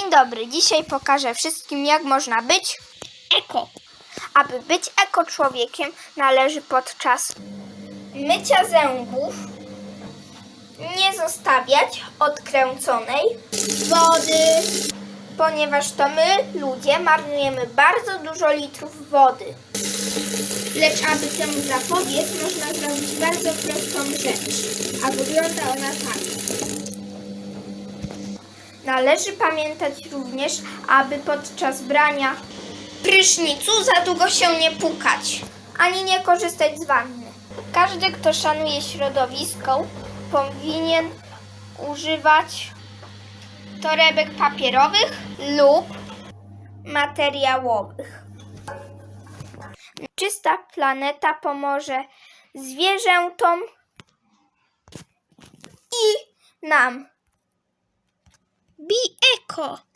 Dzień dobry, dzisiaj pokażę wszystkim, jak można być eko. Aby być eko człowiekiem, należy podczas mycia zębów nie zostawiać odkręconej wody, ponieważ to my, ludzie, marnujemy bardzo dużo litrów wody. Lecz aby temu zapobiec, można zrobić bardzo prostą rzecz, a wygląda ona tak. Należy pamiętać również, aby podczas brania prysznicu za długo się nie pukać, ani nie korzystać z wanny. Każdy, kto szanuje środowisko, powinien używać torebek papierowych lub materiałowych. Czysta planeta pomoże zwierzętom i nam. B, ecco!